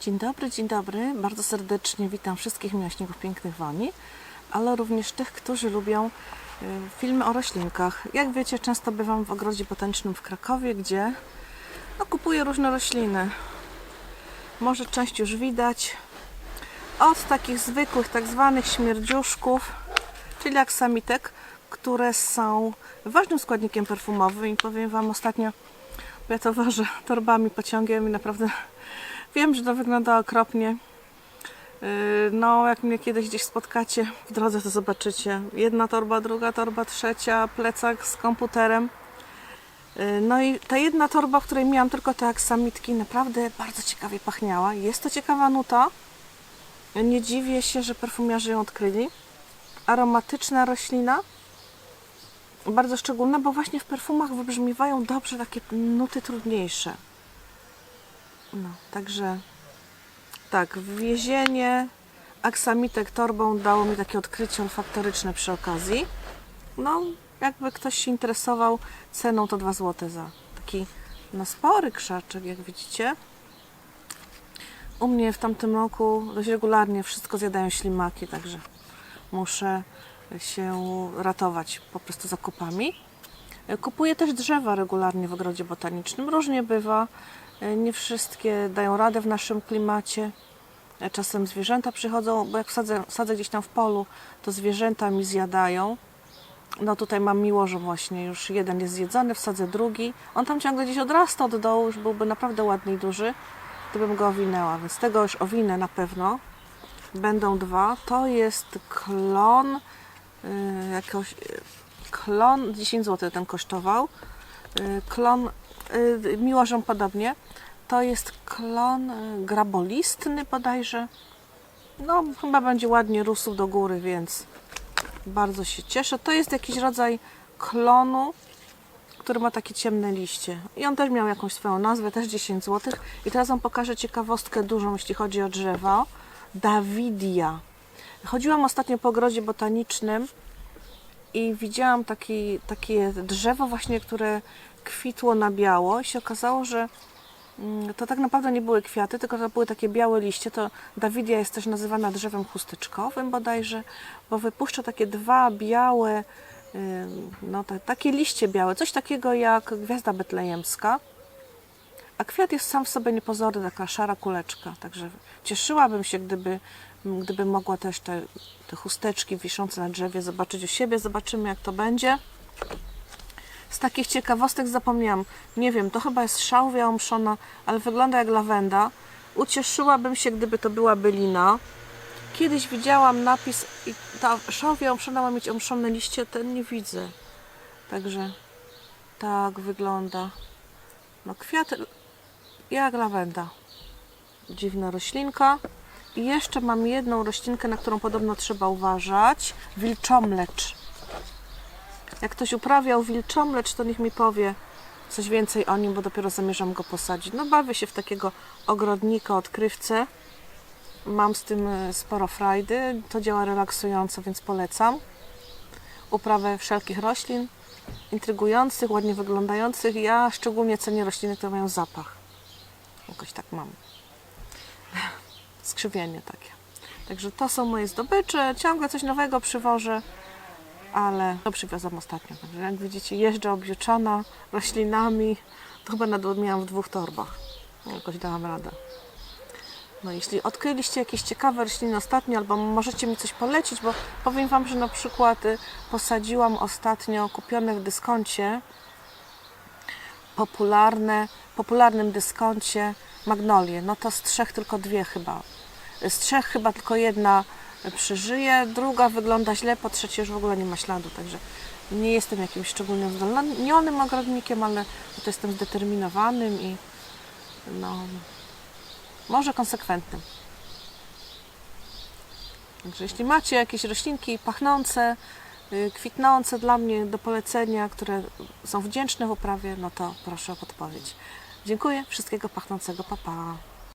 Dzień dobry, dzień dobry. Bardzo serdecznie witam wszystkich miłośników pięknych woni, ale również tych, którzy lubią y, filmy o roślinkach. Jak wiecie, często bywam w ogrodzie botanicznym w Krakowie, gdzie no, kupuję różne rośliny. Może część już widać. Od takich zwykłych, tak zwanych śmierdziuszków, czyli aksamitek, które są ważnym składnikiem perfumowym i powiem Wam ostatnio, ja to wożę torbami, pociągiem i naprawdę wiem, że to wygląda okropnie. Yy, No, jak mnie kiedyś gdzieś spotkacie w drodze, to zobaczycie. Jedna torba, druga torba, trzecia, plecak z komputerem. Yy, No i ta jedna torba, w której miałam tylko te aksamitki, naprawdę bardzo ciekawie pachniała. Jest to ciekawa nuta. Nie dziwię się, że perfumiarze ją odkryli. Aromatyczna roślina. Bardzo szczególna, bo właśnie w perfumach wybrzmiewają dobrze takie nuty trudniejsze. No, także tak, wwiezienie aksamitek torbą dało mi takie odkrycie olfaktoryczne przy okazji. No, jakby ktoś się interesował ceną, to 2 zł za taki no, spory krzaczek, jak widzicie. U mnie w tamtym roku dość regularnie wszystko zjadają ślimaki, także muszę się ratować po prostu zakupami. Kupuję też drzewa regularnie w ogrodzie botanicznym. Różnie bywa. Nie wszystkie dają radę w naszym klimacie. Czasem zwierzęta przychodzą, bo jak sadzę, sadzę gdzieś tam w polu, to zwierzęta mi zjadają. No tutaj mam miło, że właśnie już jeden jest zjedzony, wsadzę drugi. On tam ciągle gdzieś odrasta od dołu, już byłby naprawdę ładny i duży, gdybym go owinęła. Więc tego już owinę na pewno. Będą dwa. To jest klon yy, jakoś... Yy, klon 10 zł ten kosztował. Yy, klon miłożą podobnie. To jest klon yy, grabolistny bodajże. No chyba będzie ładnie rósł do góry, więc bardzo się cieszę. To jest jakiś rodzaj klonu, który ma takie ciemne liście. I on też miał jakąś swoją nazwę, też 10 zł. I teraz Wam pokażę ciekawostkę dużą, jeśli chodzi o drzewo. Dawidia. Chodziłam ostatnio po ogrodzie botanicznym i widziałam taki, takie drzewo właśnie, które kwitło na biało i się okazało, że mm, to tak naprawdę nie były kwiaty, tylko to były takie białe liście. To Dawidia jest też nazywana drzewem chusteczkowym bodajże, bo wypuszcza takie dwa białe, no takie liście białe, coś takiego jak gwiazda betlejemska. A kwiat jest sam w sobie niepozorny, taka szara kuleczka. Także cieszyłabym się, gdyby, gdyby mogła też te, te chusteczki wiszące na drzewie zobaczyć u siebie. Zobaczymy, jak to będzie. Z takich ciekawostek zapomniałam. Nie wiem, to chyba jest szałwia omszona, ale wygląda jak lawenda. Ucieszyłabym się, gdyby to była bylina. Kiedyś widziałam napis i ta szałwia omszona ma mieć omszone liście, ten nie widzę. Także tak wygląda. No kwiat jak lawenda. Dziwna roślinka. I jeszcze mam jedną roślinkę, na którą podobno trzeba uważać. Wilczomlecz. Jak ktoś uprawiał wilczomlecz, to niech mi powie coś więcej o nim, bo dopiero zamierzam go posadzić. No bawię się w takiego ogrodnika, odkrywcę. Mam z tym e, sporo frajdy. To działa relaksująco, więc polecam. Uprawę wszelkich roślin, intrygujących, ładnie wyglądających. Ja szczególnie cenię rośliny, które mają zapach. Jakoś tak mam. Skrzywienie takie. Także to są moje zdobycze. Ciągle coś nowego przywożę, ale to przywiozłam ostatnio. Także jak widzicie, jeżdżę objuczona roślinami. To chyba nawet miałam w dwóch torbach. Jakoś dałam radę. No, jeśli odkryliście jakieś ciekawe rośliny ostatnio, albo możecie mi coś polecić, bo powiem Wam, że na przykład y, posadziłam ostatnio kupione w dyskoncie popularne, popularnym dyskoncie magnolie. No to z trzech tylko dwie chyba. Z trzech chyba tylko jedna przeżyje, druga wygląda źle, po trzecie już w ogóle nie ma śladu, także nie jestem jakimś szczególnie zdolnionym ogrodnikiem, ale to jestem zdeterminowanym i no, może konsekwentnym. Także jeśli macie jakieś roślinki pachnące, kwitnące dla mnie do polecenia, które są wdzięczne w uprawie, no to proszę o podpowiedź. Dziękuję, wszystkiego pachnącego, papa. Pa.